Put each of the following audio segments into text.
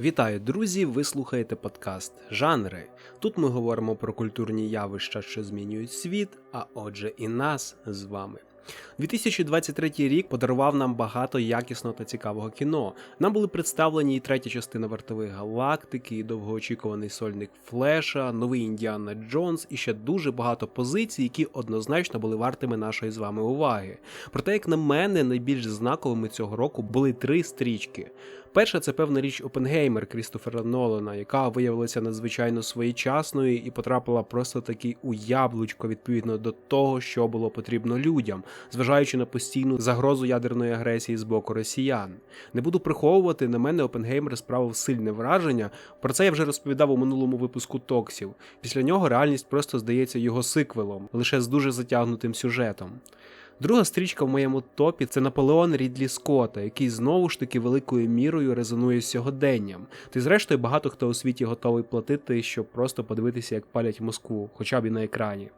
Вітаю, друзі! Ви слухаєте подкаст Жанри. Тут ми говоримо про культурні явища, що змінюють світ, а отже, і нас з вами. 2023 рік подарував нам багато якісного та цікавого кіно. Нам були представлені і третя частина вартових галактики, і довгоочікуваний сольник Флеша, новий Індіана Джонс і ще дуже багато позицій, які однозначно були вартими нашої з вами уваги. Проте, як на мене, найбільш знаковими цього року були три стрічки. Перша це певна річ Опенгеймер Крістофера Нолана, яка виявилася надзвичайно своєчасною і потрапила просто таки у яблучко відповідно до того, що було потрібно людям, зважаючи на постійну загрозу ядерної агресії з боку росіян. Не буду приховувати, на мене Опенгеймер справив сильне враження. Про це я вже розповідав у минулому випуску Токсів. Після нього реальність просто здається його сиквелом, лише з дуже затягнутим сюжетом. Друга стрічка в моєму топі це Наполеон Рідлі Скотта, який знову ж таки великою мірою резонує з сьогоденням. Й зрештою багато хто у світі готовий платити, щоб просто подивитися, як палять Москву, хоча б і на екрані.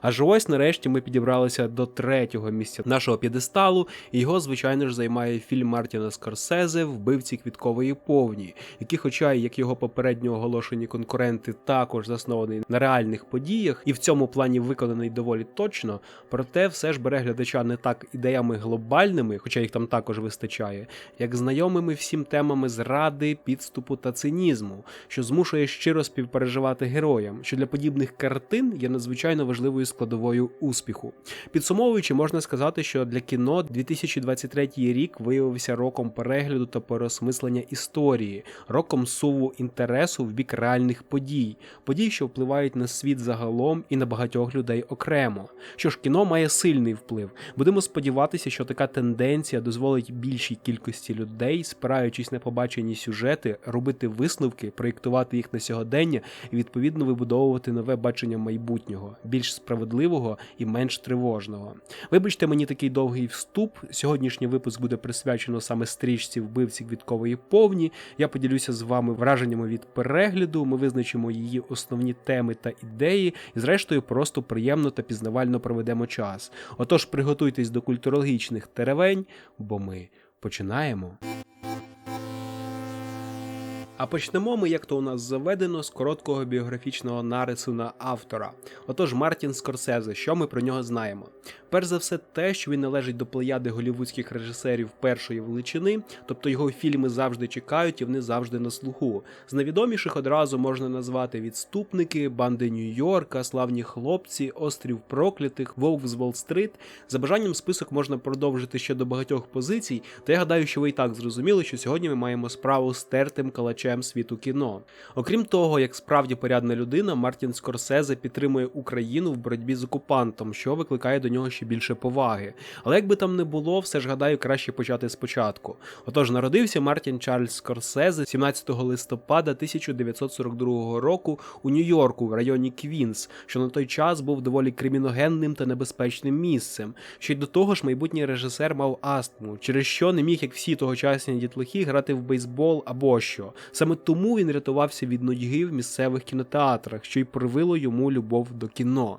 Аж ось нарешті ми підібралися до третього місця нашого п'єдесталу, і його, звичайно ж, займає фільм Мартіна Скорсезе Вбивці квіткової повні, який, хоча як його попередньо оголошені конкуренти, також заснований на реальних подіях, і в цьому плані виконаний доволі точно, проте все ж бере глядача не так ідеями глобальними, хоча їх там також вистачає, як знайомими всім темами зради, підступу та цинізму, що змушує щиро співпереживати героям, що для подібних картин є надзвичайно важливою складовою успіху. Підсумовуючи, можна сказати, що для кіно 2023 рік виявився роком перегляду та переосмислення історії, роком суву інтересу в бік реальних подій, подій, що впливають на світ загалом і на багатьох людей окремо. Що ж, кіно має сильний вплив. Будемо сподіватися, що така тенденція дозволить більшій кількості людей, спираючись на побачені сюжети, робити висновки, проєктувати їх на сьогодення і відповідно вибудовувати нове бачення майбутнього, більш справедливого і менш тривожного. Вибачте мені такий довгий вступ. Сьогоднішній випуск буде присвячено саме стрічці вбивці квіткової повні. Я поділюся з вами враженнями від перегляду. Ми визначимо її основні теми та ідеї, і зрештою просто приємно та пізнавально проведемо час. Отож, приготуйтесь до культурологічних теревень, бо ми починаємо. А почнемо ми, як то у нас заведено, з короткого біографічного нарису на автора. Отож, Мартін Скорсезе, що ми про нього знаємо? Перш за все, те, що він належить до плеяди голівудських режисерів першої величини, тобто його фільми завжди чекають і вони завжди на слуху. З найвідоміших одразу можна назвати відступники, банди Нью-Йорка, славні хлопці, острів проклятих, Вовк з Волл-стрит. За бажанням список можна продовжити ще до багатьох позицій, та я гадаю, що ви і так зрозуміли, що сьогодні ми маємо справу з тертим калачем світу кіно. Окрім того, як справді порядна людина, Мартін Скорсезе підтримує Україну в боротьбі з окупантом, що викликає до нього ще більше поваги. Але як би там не було, все ж гадаю, краще почати спочатку. Отож, народився Мартін Чарльз Скорсезе 17 листопада 1942 року у Нью-Йорку в районі Квінс, що на той час був доволі криміногенним та небезпечним місцем. Ще й до того ж, майбутній режисер мав астму, через що не міг, як всі тогочасні дітлахи, грати в бейсбол або що. Саме тому він рятувався від нудьги в місцевих кінотеатрах, що й привило йому любов до кіно.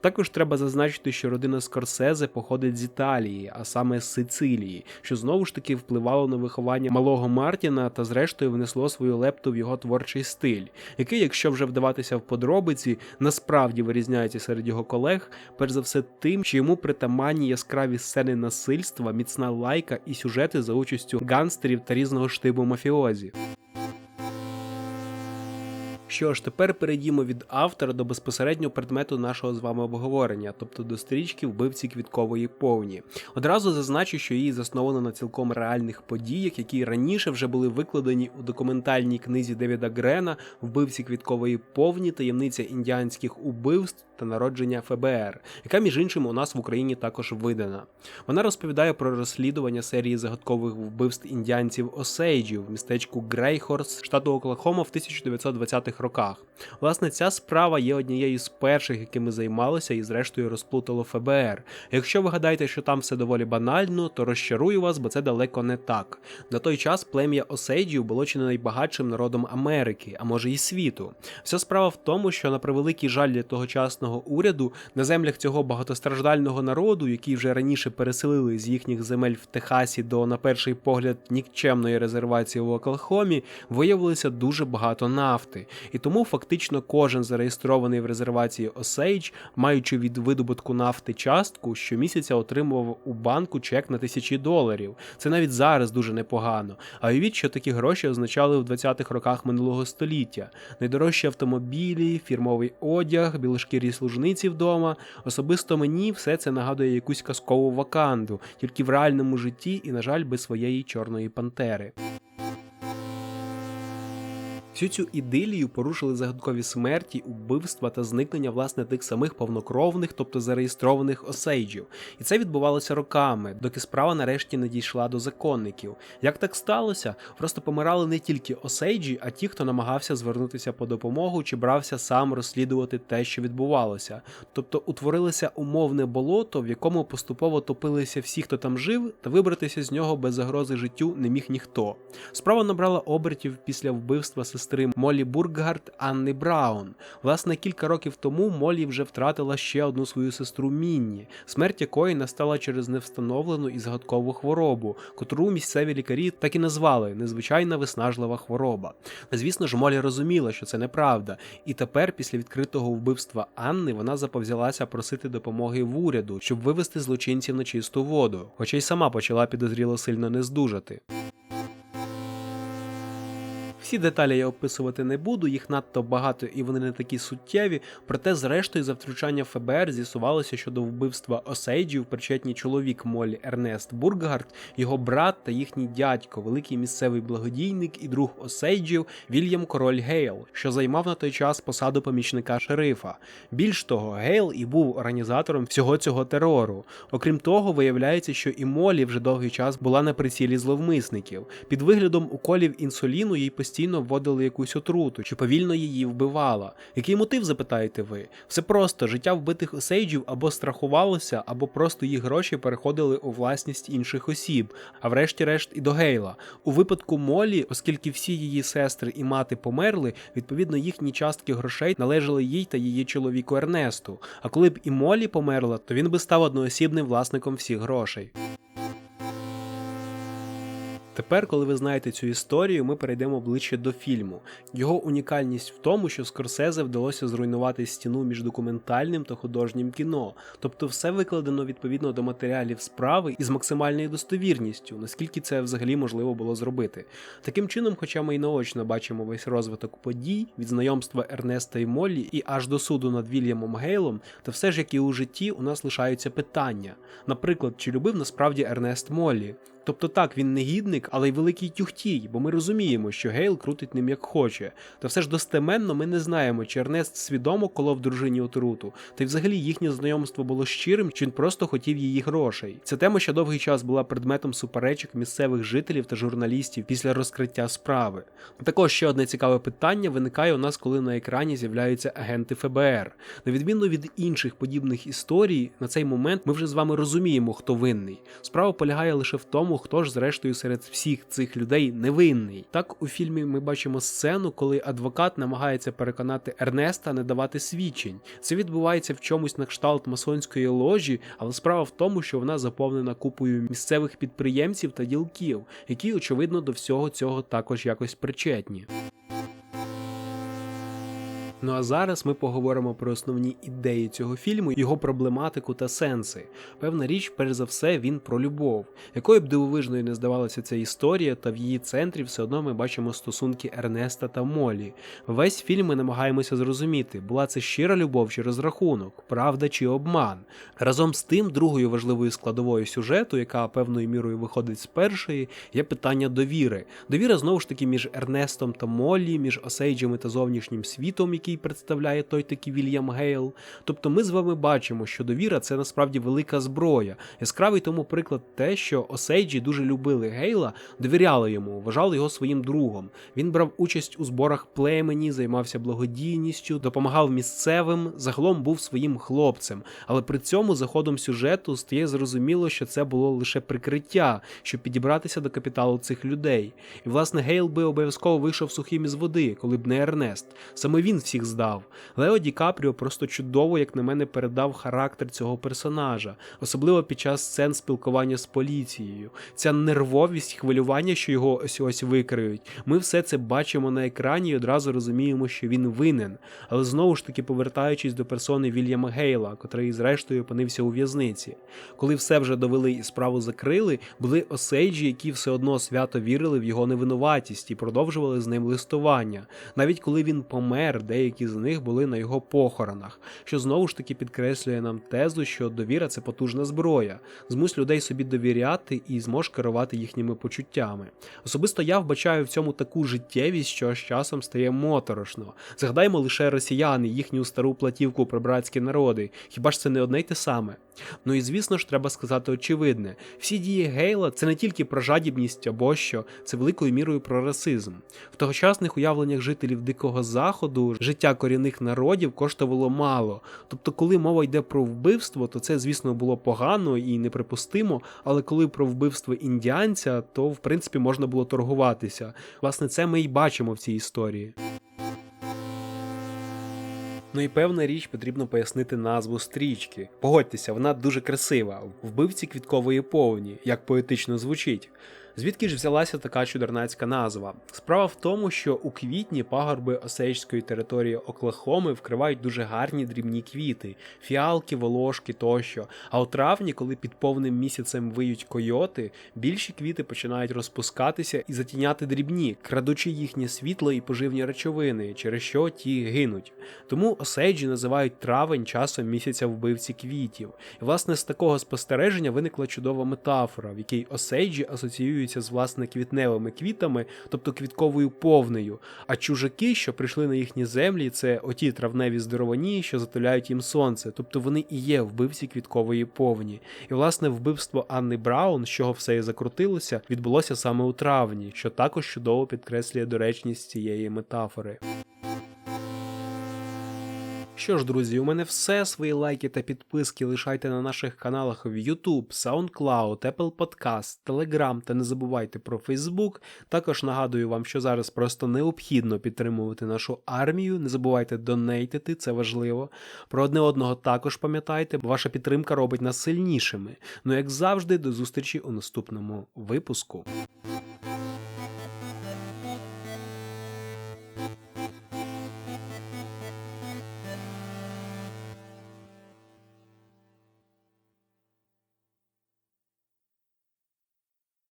Також треба зазначити, що родина Скорсезе походить з Італії, а саме з Сицилії, що знову ж таки впливало на виховання малого Мартіна та, зрештою, внесло свою лепту в його творчий стиль, який, якщо вже вдаватися в подробиці, насправді вирізняється серед його колег, перш за все тим, що йому притаманні яскраві сцени насильства, міцна лайка і сюжети за участю гангстерів та різного штибу мафіозі. Що ж, тепер перейдімо від автора до безпосереднього предмету нашого з вами обговорення, тобто до стрічки вбивці квіткової повні. Одразу зазначу, що її засновано на цілком реальних подіях, які раніше вже були викладені у документальній книзі Девіда Грена Вбивці квіткової повні, таємниця індіанських убивств та народження ФБР, яка між іншим у нас в Україні також видана. Вона розповідає про розслідування серії загадкових вбивств індіанців Осейджів в містечку Грейхорс, штату Оклахома в 1920-х роках роках. Власне, ця справа є однією з перших, якими займалося і зрештою розплутало ФБР. Якщо ви гадаєте, що там все доволі банально, то розчарую вас, бо це далеко не так. На той час плем'я Осейджів було чи не найбагатшим народом Америки, а може і світу. Вся справа в тому, що на превеликий жаль для тогочасного уряду на землях цього багатостраждального народу, який вже раніше переселили з їхніх земель в Техасі до, на перший погляд, нікчемної резервації в Оклахомі, виявилося дуже багато нафти, і тому фактично кожен зареєстрований в резервації Осейдж, маючи від видобутку нафти частку, щомісяця отримував у банку чек на тисячі доларів. Це навіть зараз дуже непогано. А уявіть, що такі гроші означали в 20-х роках минулого століття: найдорожчі автомобілі, фірмовий одяг, білошкірі служниці вдома. Особисто мені все це нагадує якусь казкову ваканду, тільки в реальному житті і, на жаль, без своєї чорної пантери. Всю цю ідилію порушили загадкові смерті, убивства та зникнення власне тих самих повнокровних, тобто зареєстрованих осейджів. І це відбувалося роками, доки справа нарешті не дійшла до законників. Як так сталося? Просто помирали не тільки осейджі, а ті, хто намагався звернутися по допомогу чи брався сам розслідувати те, що відбувалося. Тобто утворилося умовне болото, в якому поступово топилися всі, хто там жив, та вибратися з нього без загрози життю не міг ніхто. Справа набрала обертів після вбивства сестри Молі Бурггард Анни Браун. Власне, кілька років тому Молі вже втратила ще одну свою сестру Мінні, смерть якої настала через невстановлену і загадкову хворобу, котру місцеві лікарі так і назвали незвичайна виснажлива хвороба. Звісно ж, Молі розуміла, що це неправда, і тепер, після відкритого вбивства Анни, вона заповзялася просити допомоги в уряду, щоб вивести злочинців на чисту воду, хоча й сама почала підозріло сильно не здужати. Всі деталі я описувати не буду, їх надто багато і вони не такі суттєві. Проте, зрештою, за втручання ФБР з'ясувалося, що до вбивства Осейджів причетні чоловік Молі Ернест Бурггард, його брат та їхній дядько, великий місцевий благодійник і друг Осейджів Вільям Король Гейл, що займав на той час посаду помічника шерифа. Більш того, Гейл і був організатором всього цього терору. Окрім того, виявляється, що і Молі вже довгий час була на прицілі зловмисників. Під виглядом уколів інсуліну їй постійно постійно вводили якусь отруту чи повільно її вбивала. Який мотив, запитаєте ви? Все просто життя вбитих осейджів або страхувалося, або просто їх гроші переходили у власність інших осіб, а врешті-решт і до Гейла. У випадку Молі, оскільки всі її сестри і мати померли, відповідно їхні частки грошей належали їй та її чоловіку Ернесту. А коли б і Молі померла, то він би став одноосібним власником всіх грошей. Тепер, коли ви знаєте цю історію, ми перейдемо ближче до фільму. Його унікальність в тому, що Скорсезе вдалося зруйнувати стіну між документальним та художнім кіно, тобто все викладено відповідно до матеріалів справи і з максимальною достовірністю, наскільки це взагалі можливо було зробити. Таким чином, хоча ми й наочно бачимо весь розвиток подій від знайомства Ернеста і Моллі і аж до суду над Вільямом Гейлом, то все ж як і у житті у нас лишаються питання. Наприклад, чи любив насправді Ернест Моллі? Тобто так, він негідник, але й великий тюхтій, бо ми розуміємо, що Гейл крутить ним як хоче. Та все ж достеменно ми не знаємо, чи Ернест свідомо колов дружині отруту, та й взагалі їхнє знайомство було щирим, чи він просто хотів її грошей. Ця тема ще довгий час була предметом суперечок місцевих жителів та журналістів після розкриття справи. Також ще одне цікаве питання виникає у нас, коли на екрані з'являються агенти ФБР. На відміну від інших подібних історій, на цей момент ми вже з вами розуміємо, хто винний. Справа полягає лише в тому хто ж, зрештою, серед всіх цих людей невинний. Так у фільмі ми бачимо сцену, коли адвокат намагається переконати Ернеста не давати свідчень. Це відбувається в чомусь на кшталт масонської ложі, але справа в тому, що вона заповнена купою місцевих підприємців та ділків, які очевидно до всього цього також якось причетні. Ну а зараз ми поговоримо про основні ідеї цього фільму, його проблематику та сенси. Певна річ, перш за все, він про любов. Якою б дивовижною не здавалася ця історія, та в її центрі все одно ми бачимо стосунки Ернеста та Молі. Весь фільм ми намагаємося зрозуміти, була це щира любов чи розрахунок, правда чи обман. Разом з тим, другою важливою складовою сюжету, яка певною мірою виходить з першої, є питання довіри. Довіра знову ж таки між Ернестом та Моллі, між Осейджами та зовнішнім світом, який представляє той такий Вільям Гейл. Тобто ми з вами бачимо, що довіра це насправді велика зброя. Яскравий тому приклад те, що Осейджі дуже любили Гейла, довіряли йому, вважали його своїм другом. Він брав участь у зборах племені, займався благодійністю, допомагав місцевим, загалом був своїм хлопцем. Але при цьому за ходом сюжету стає зрозуміло, що це було лише прикриття, щоб підібратися до капіталу цих людей. І власне Гейл би обов'язково вийшов сухим із води, коли б не Ернест. Саме він всіх здав. Лео Ді Капріо просто чудово, як на мене, передав характер цього персонажа, особливо під час сцен спілкування з поліцією. Ця нервовість, хвилювання, що його ось ось викриють. Ми все це бачимо на екрані і одразу розуміємо, що він винен. Але знову ж таки повертаючись до персони Вільяма Гейла, котрий зрештою опинився у в'язниці. Коли все вже довели і справу закрили, були осейджі, які все одно свято вірили в його невинуватість і продовжували з ним листування. Навіть коли він помер, деякі з них були на його похоронах, що знову ж таки підкреслює нам тезу, що довіра це потужна зброя, змусь людей собі довіряти і змож керувати їхніми почуттями. Особисто я вбачаю в цьому таку життєвість, що з часом стає моторошно. Згадаймо лише росіяни, їхню стару платівку про братські народи. Хіба ж це не одне й те саме? Ну і звісно ж, треба сказати очевидне: всі дії Гейла це не тільки про жадібність або що, це великою мірою про расизм. В тогочасних уявленнях жителів Дикого Заходу життя корінних народів коштувало мало. Тобто, коли мова йде про вбивство, то це, звісно, було погано і неприпустимо. Але коли про вбивство індіанця, то в принципі можна було торгуватися. Власне, це ми й бачимо в цій історії. Ну і певна річ потрібно пояснити назву стрічки. Погодьтеся, вона дуже красива. Вбивці квіткової повні, як поетично звучить. Звідки ж взялася така чудернацька назва? Справа в тому, що у квітні пагорби осейчської території Оклахоми вкривають дуже гарні дрібні квіти, фіалки, волошки тощо. А у травні, коли під повним місяцем виють койоти, більші квіти починають розпускатися і затіняти дрібні, крадучи їхнє світло і поживні речовини, через що ті гинуть. Тому осейджі називають травень часом місяця вбивці квітів. І власне з такого спостереження виникла чудова метафора, в якій осейджі асоціюють з власне квітневими квітами, тобто квітковою повнею. А чужаки, що прийшли на їхні землі, це оті травневі здоровані, що затуляють їм сонце, тобто вони і є вбивці квіткової повні. І власне вбивство Анни Браун, з чого все і закрутилося, відбулося саме у травні, що також чудово підкреслює доречність цієї метафори. Що ж, друзі, у мене все. Свої лайки та підписки лишайте на наших каналах в YouTube, SoundCloud, Apple Podcast, Telegram та не забувайте про Facebook. Також нагадую вам, що зараз просто необхідно підтримувати нашу армію. Не забувайте донейтити, це важливо. Про одне одного також пам'ятайте, бо ваша підтримка робить нас сильнішими. Ну як завжди, до зустрічі у наступному випуску.